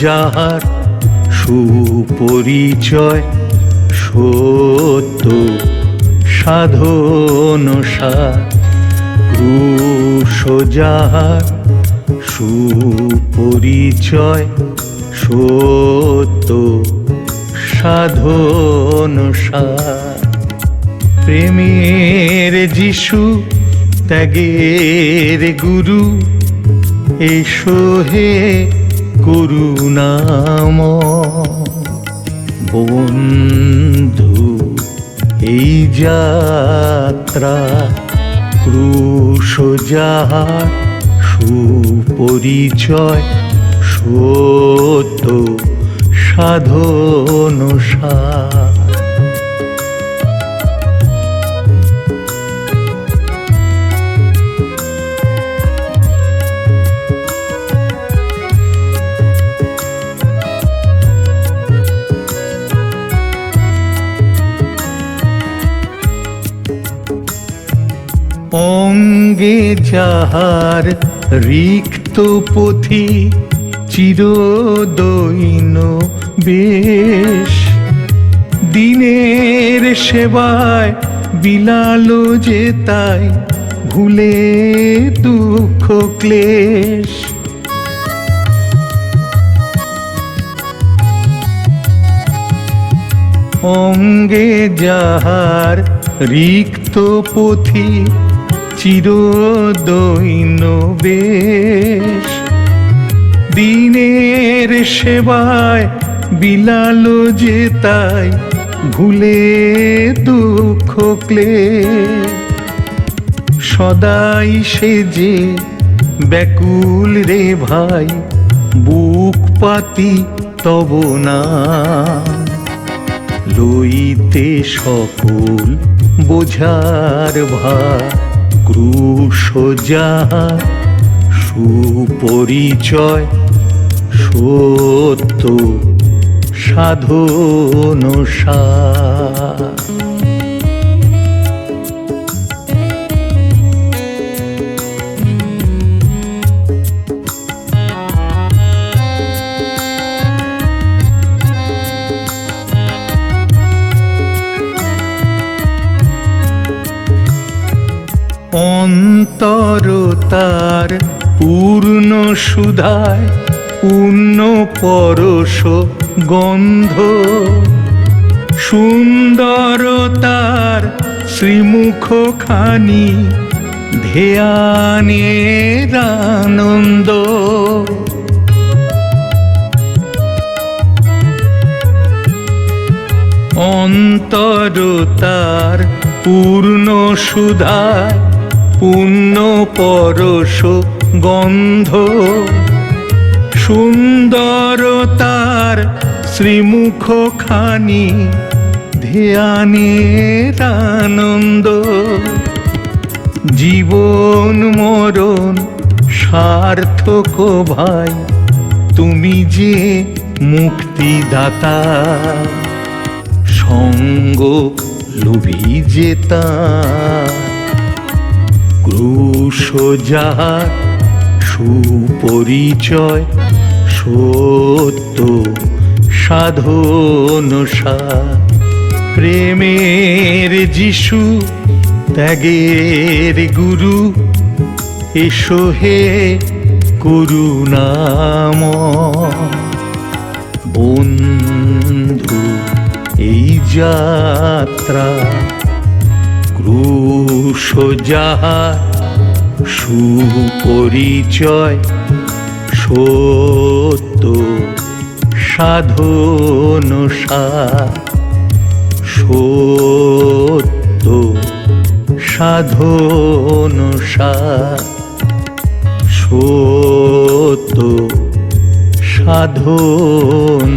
যাহার সুপরিচয় সত্য সাধন সার। ক্রুশ যাহার সুপরিচয় সত্য সাধন সার। প্রেমের যিশু, ত্যাগের গুরু, এসো হে করুণাম বন্ধু এই যাত্রা ক্রুশ যাহার সুপরিচয় সত্য সাধন সার অঙ্গে যাহার রিক্ত পথি চিরদৈন বেশ। দিনের সেবায় বিলাল যে তাই ভুলে দুঃখ ক্লেশ। অঙ্গে যাহার রিক্ত পথি চিরদৈন বেশ দিনের সেবায় বিলাল যে তাই ভুলে দুঃখ ক্লেশ। সদাই সে যে ব্যাকুল রে ভাই, বুক পাতি তব না। লইতে সকল বোঝার ভার। ক্রুশ যাহার সুপরিচয় সত্য সাধন সার অন্তর তার পূর্ণ সুধায়, পূর্ণ পরশ গন্ধ। সুন্দর তার শ্রীমুখ খানি ধ্যানের আনন্দ অন্তর তার পূর্ণ সুধায় পূর্ণ পরশ গন্ধ। সুন্দর তার শ্রীমুখ খানি ধ্যানের আনন্দ জীবন মরণ সার্থক ভাই, তুমি যে মুক্তিদাতা। সঙ্গ লোভী যেতা ক্রুশ সুপরিচয়, সত্য, সাধন প্রেমের যিশু, ত্যাগের গুরু, এসো হে করুণাম বন্ধু, এই যাত্রা ক্রুশ যাহার সুপরিচয় সত্য সাধন সার সত্য সাধন সার সত্য সাধন